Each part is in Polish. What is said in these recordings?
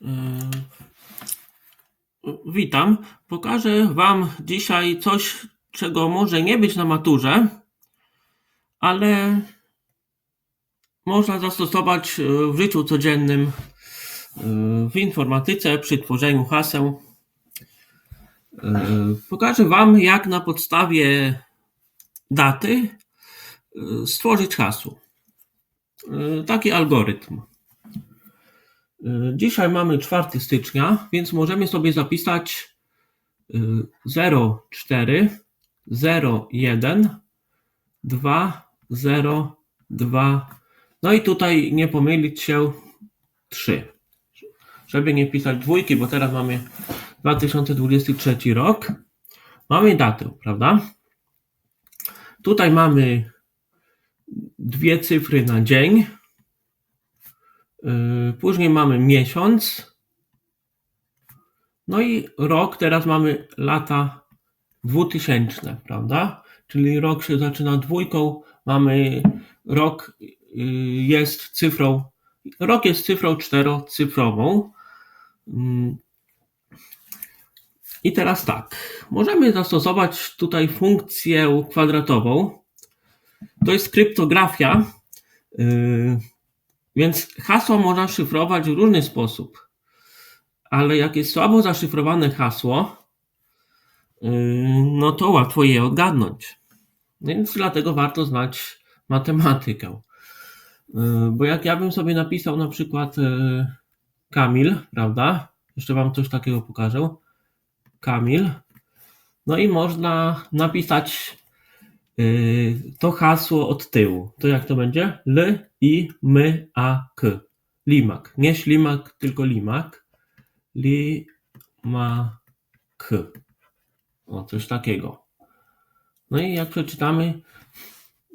Yy, Witam. Pokażę Wam dzisiaj coś, czego może nie być na maturze, ale można zastosować yy, w życiu codziennym, yy, w informatyce, przy tworzeniu haseł. Pokażę Wam, jak na podstawie daty stworzyć hasło. Taki algorytm. Y, Dzisiaj mamy 4 stycznia, więc możemy sobie zapisać y, 04 01 2 0 2 no i tutaj nie pomylić się 3 żeby nie pisać dwójki, bo teraz mamy 2023 rok. Mamy datę, prawda? Tutaj mamy dwie cyfry na dzień Później mamy miesiąc. No i rok, teraz mamy lata 2000, prawda? Czyli rok się zaczyna dwójką, mamy rok yy, jest cyfrą, rok jest cyfrą czterocyfrową. Yy. I teraz tak, możemy zastosować tutaj funkcję kwadratową. To jest kryptografia. Więc hasło można szyfrować w różny sposób. Ale jak jest słabo zaszyfrowane hasło, yy, no to łatwo je odgadnąć. Więc dlatego warto znać matematykę. Yy, Bo jak ja bym sobie napisał na przykład yy, Kamil, prawda? Jeszcze wam coś takiego pokażę. Kamil. No i można napisać to hasło od tyłu. To jak to będzie? L, I, M, A, K. Limak. Nie ślimak, tylko limak. Limak. O, coś takiego. No i jak przeczytamy.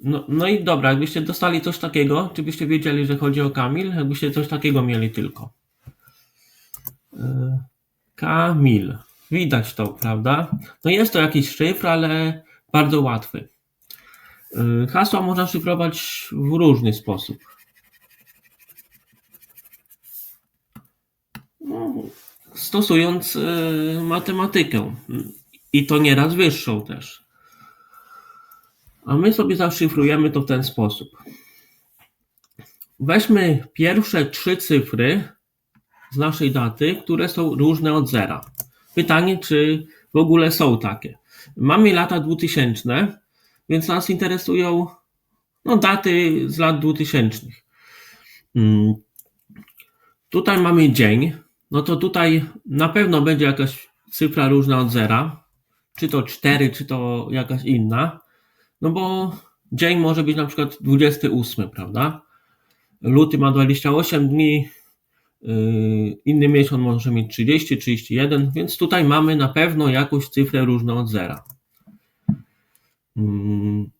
No, no i dobra, jakbyście dostali coś takiego, czy byście wiedzieli, że chodzi o Kamil? Jakbyście coś takiego mieli tylko. Yy, Kamil. Widać to, prawda? No jest to jakiś szyfr, ale bardzo łatwy. Yy, Hasła można szyfrować w różny sposób. No, stosując yy, matematykę. I to nieraz wyższą też. A my sobie zaszyfrujemy to w ten sposób. Weźmy pierwsze trzy cyfry z naszej daty, które są różne od zera. Pytanie, czy w ogóle są takie. Mamy lata 2000, więc nas interesują no, daty z lat 2000. Mm. Tutaj mamy dzień. No to tutaj na pewno będzie jakaś cyfra różna od zera. Czy to 4, czy to jakaś inna. No bo dzień może być na przykład 28, prawda? Luty ma 28 dni, yy, inny miesiąc może mieć 30, 31, więc tutaj mamy na pewno jakąś cyfrę różną od zera. Mm.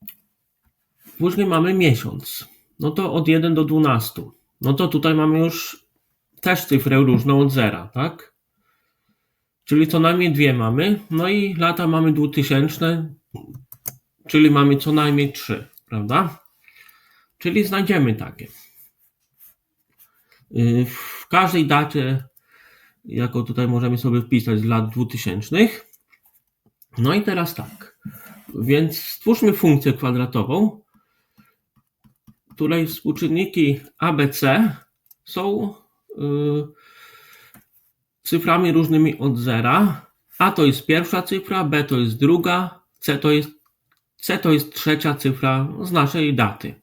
Później mamy miesiąc. No to od 1 do 12. No to tutaj mamy już też cyfrę różną od zera, tak? Czyli co najmniej dwie mamy. No i lata mamy 2000, czyli mamy co najmniej 3, prawda? Czyli znajdziemy takie. Yy, W każdej dacie, jaką tutaj możemy sobie wpisać z lat 2000. No i teraz tak. Więc stwórzmy funkcję kwadratową, której współczynniki ABC są yy, cyframi różnymi od zera. A to jest pierwsza cyfra, B to jest druga, C to jest, C to jest trzecia cyfra z naszej daty.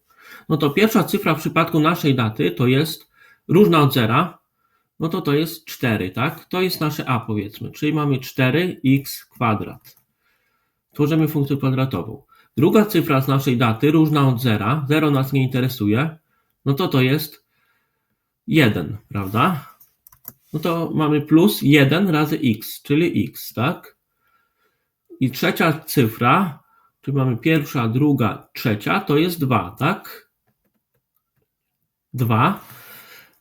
No to pierwsza cyfra w przypadku naszej daty to jest różna od zera, no to to jest 4, tak? To jest nasze A powiedzmy, czyli mamy 4x kwadrat. Tworzymy funkcję kwadratową. Druga cyfra z naszej daty, różna od zera, 0 nas nie interesuje, no to to jest 1, prawda? No to mamy plus 1 razy x, czyli x, tak? I trzecia cyfra, czyli mamy pierwsza, druga, trzecia, to jest 2, tak? 2.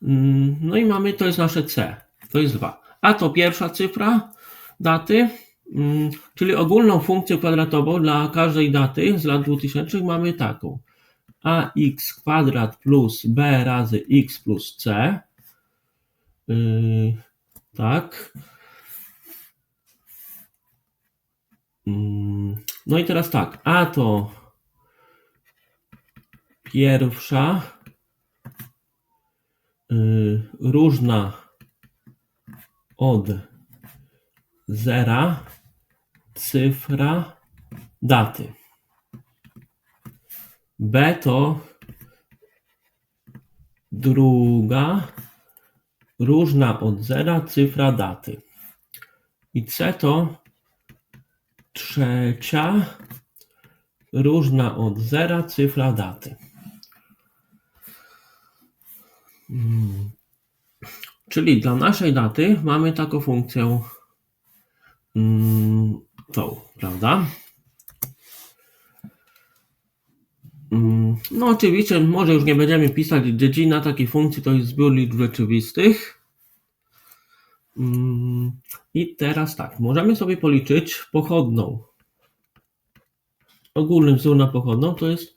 Mm, No i mamy, to jest nasze C, to jest 2. A to pierwsza cyfra daty, czyli ogólną funkcję kwadratową dla każdej daty z lat 2000 mamy taką. ax kwadrat plus b razy x plus c yy, Tak. Mm, No i teraz tak, a to pierwsza y, różna od zera cyfra daty. B to druga różna od zera cyfra daty. I C to trzecia różna od zera cyfra daty. Mm. Czyli dla naszej daty mamy taką funkcję mm, tą, prawda? Mm, No oczywiście, może już nie będziemy pisać dziedzina takiej funkcji, to jest zbiór liczb rzeczywistych. Mm, I teraz tak, możemy sobie policzyć pochodną. Ogólny wzór na pochodną to jest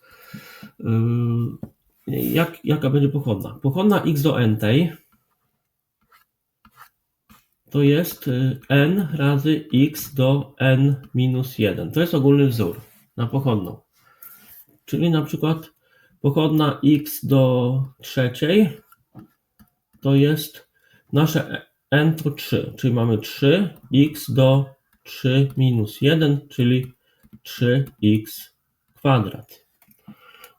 yy, jak, jaka będzie pochodna? Pochodna x do n tej to jest y, n razy x do n minus 1. To jest ogólny wzór na pochodną. Czyli na przykład pochodna x do trzeciej to jest nasze n to 3, czyli mamy 3x do 3 minus 1, czyli 3x kwadrat.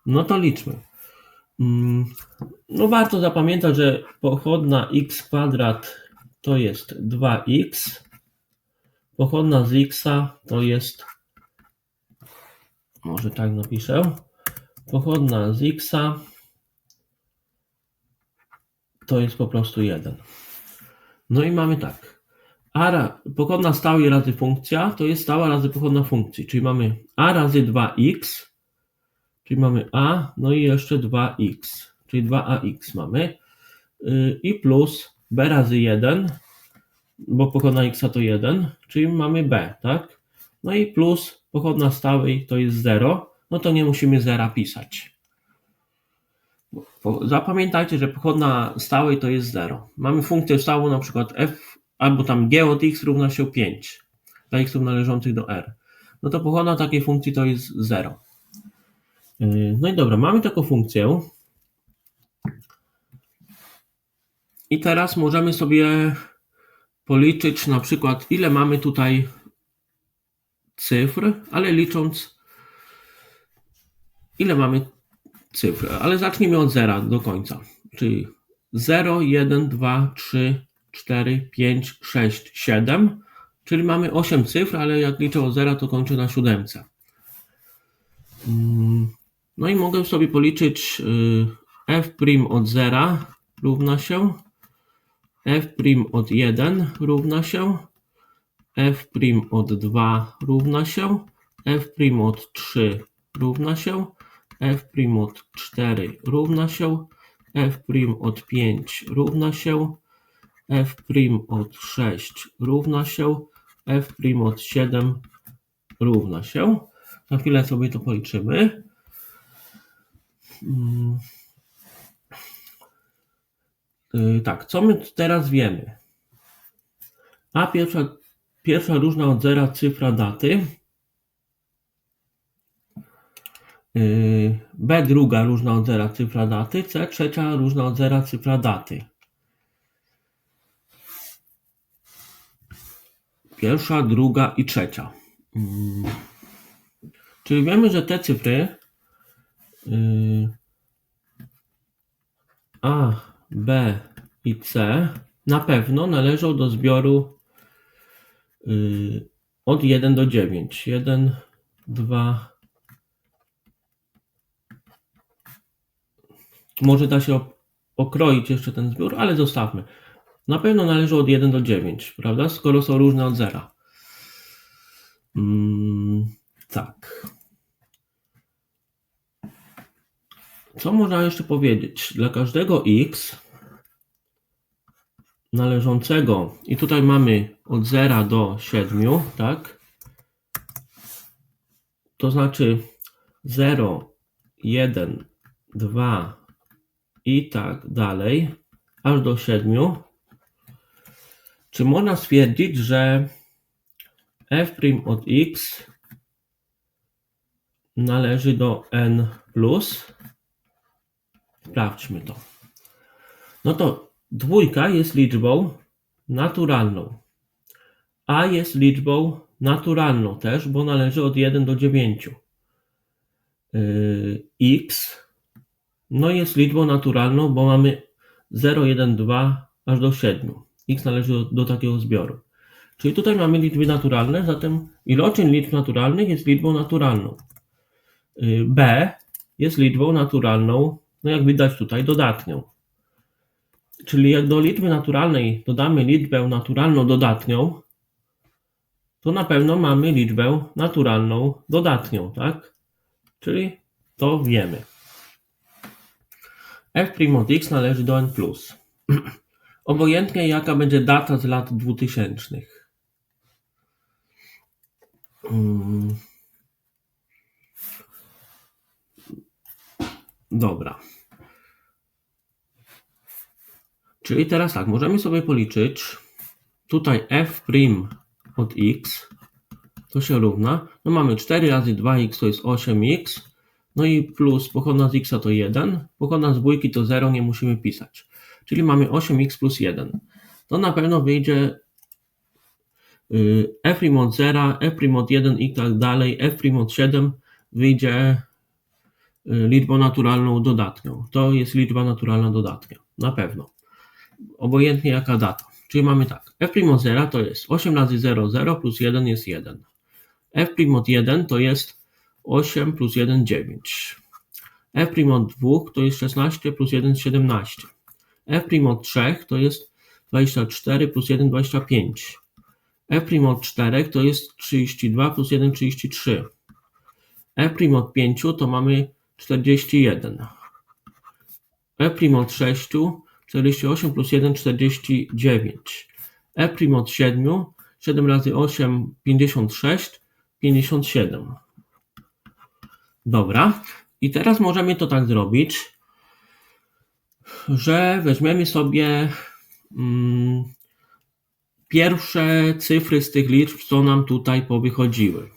No to liczmy. Mm, No warto zapamiętać, że pochodna x kwadrat to jest 2x. Pochodna z x to jest może tak napiszę. Pochodna z x to jest po prostu 1. No i mamy tak. A pochodna stałej razy funkcja to jest stała razy pochodna funkcji. Czyli mamy a razy 2x, czyli mamy a, no i jeszcze 2x, czyli 2ax mamy. Yy, I plus b razy 1, bo pochodna x to 1, czyli mamy b, tak? No i plus pochodna stałej to jest 0, no to nie musimy zera pisać. Zapamiętajcie, że pochodna stałej to jest 0. Mamy funkcję stałą na przykład f albo tam g od x równa się 5 dla x należących do r. No to pochodna takiej funkcji to jest 0. Yy, No i dobra, mamy taką funkcję. I teraz możemy sobie policzyć na przykład ile mamy tutaj cyfr, ale licząc ile mamy cyfr, ale zacznijmy od zera do końca, czyli 0, 1, 2, 3, 4, 5, 6, 7, czyli mamy 8 cyfr, ale jak liczę od zera to kończę na siódemce. Mm, No i mogę sobie policzyć y, f' od zera równa się f' od 1 równa się f' od 2 równa się, f' od 3 równa się, f' od 4 równa się, f' od 5 równa się, f' od 6 równa się, f' od 7 równa się. Za chwilę sobie to policzymy. Yy, Tak, co my teraz wiemy? A pierwsza Pierwsza różna od zera cyfra daty. Yy, B druga różna od zera cyfra daty. C trzecia różna od zera cyfra daty. Pierwsza, druga i trzecia. Mm. Czyli wiemy, że te cyfry yy, A, B i C na pewno należą do zbioru yy, od 1 do 9. 1, 2. Może da się okroić jeszcze ten zbiór, ale zostawmy. Na pewno należą od 1 do 9, prawda? Skoro są różne od zera. Mm, tak. Co można jeszcze powiedzieć? Dla każdego x należącego, i tutaj mamy od 0 do 7, tak? To znaczy 0, 1, 2 i tak dalej, aż do 7. Czy można stwierdzić, że f' od x należy do n plus? Sprawdźmy to. No to dwójka jest liczbą naturalną. A jest liczbą naturalną też, bo należy od 1 do 9. Yy, X no jest liczbą naturalną, bo mamy 0, 1, 2 aż do 7. X należy do, do takiego zbioru. Czyli tutaj mamy liczby naturalne, zatem iloczyn liczb naturalnych jest liczbą naturalną. Yy, B jest liczbą naturalną, no jak widać tutaj, dodatnią. Czyli jak do liczby naturalnej dodamy liczbę naturalną dodatnią, to na pewno mamy liczbę naturalną dodatnią, tak? Czyli to wiemy. f' od x należy do n+. Obojętnie jaka będzie data z lat 2000. Mm. Dobra. Czyli teraz tak, możemy sobie policzyć. Tutaj f' od x to się równa. No mamy 4 razy 2x to jest 8x. No i plus pochodna z x to 1. Pochodna z dwójki to 0, nie musimy pisać. Czyli mamy 8x plus 1. To na pewno wyjdzie y, f' od 0, f' od 1 i tak dalej, f' od 7 wyjdzie liczbą naturalną dodatnią. To jest liczba naturalna dodatnia. Na pewno. Obojętnie jaka data. Czyli mamy tak, f' od 0 to jest 8 razy 0, 0 plus 1 jest 1. f' od 1 to jest 8 plus 1, 9. f' od 2 to jest 16 plus 1, 17. f' od 3 to jest 24 plus 1, 25. f' od 4 to jest 32 plus 1, 33. f' od 5 to mamy 41. f' od 6 48 plus 1, 49. E' od 7, 7 razy 8, 56, 57. Dobra. I teraz możemy to tak zrobić, że weźmiemy sobie mm, pierwsze cyfry z tych liczb, co nam tutaj powychodziły.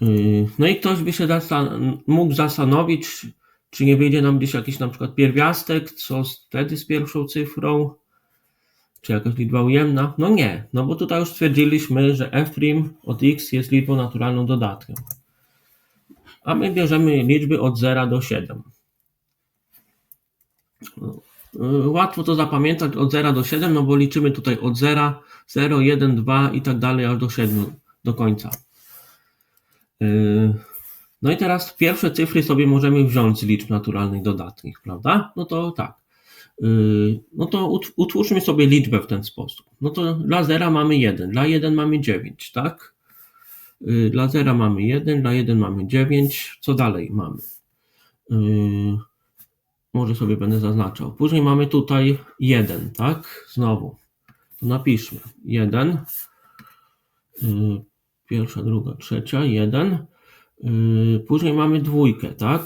Yy, no i ktoś by się mógł zastanowić, czy nie wyjdzie nam gdzieś jakiś na przykład pierwiastek, co wtedy z pierwszą cyfrą? Czy jakaś liczba ujemna? No nie, no bo tutaj już stwierdziliśmy, że f' od x jest liczbą naturalną dodatnią. A my bierzemy liczby od 0 do 7. Łatwo to zapamiętać od 0 do 7, no bo liczymy tutaj od 0, 0, 1, 2 i tak dalej aż do 7 do końca. Yy, no i teraz pierwsze cyfry sobie możemy wziąć z liczb naturalnych dodatnich, prawda? No to tak. Yy, no to utwórzmy sobie liczbę w ten sposób. No to dla zera mamy 1, dla 1 mamy 9, tak? Yy, dla zera mamy 1, dla 1 mamy 9. Co dalej mamy? Może sobie będę zaznaczał. Później mamy tutaj 1, tak? Znowu. To napiszmy. 1. Pierwsza, druga, trzecia, 1. Yy, później mamy dwójkę, tak?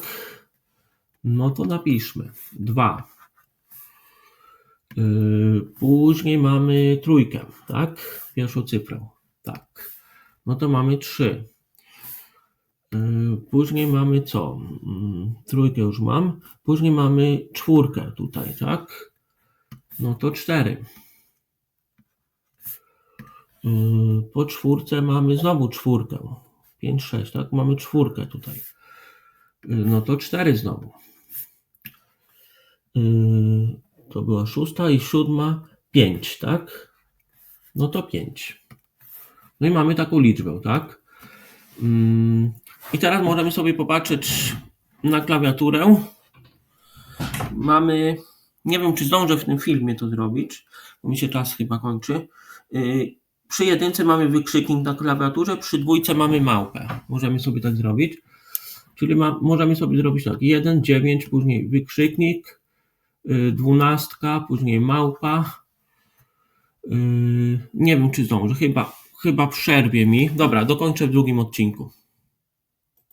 No to napiszmy. Dwa. Yy, później mamy trójkę, tak? Pierwszą cyfrę. Tak. No to mamy trzy. Yy, później mamy co? Trójkę już mam. Później mamy czwórkę tutaj, tak? No to cztery. Po czwórce mamy znowu czwórkę. 5, 6, tak? Mamy czwórkę tutaj. No to 4 znowu. Yy, to była szósta i siódma, 5, tak? No to 5. No i mamy taką liczbę, tak? I teraz możemy sobie popatrzeć na klawiaturę. Mamy, nie wiem czy zdążę w tym filmie to zrobić, bo mi się czas chyba kończy. Przy jedynce mamy wykrzyknik na klawiaturze, przy dwójce mamy małpę. Możemy sobie tak zrobić. Czyli ma, możemy sobie zrobić tak. 1, 9, później wykrzyknik, yy, dwunastka, później małpa. Yy, nie wiem, czy zdążę. Chyba, chyba przerwie mi. Dobra, dokończę w drugim odcinku.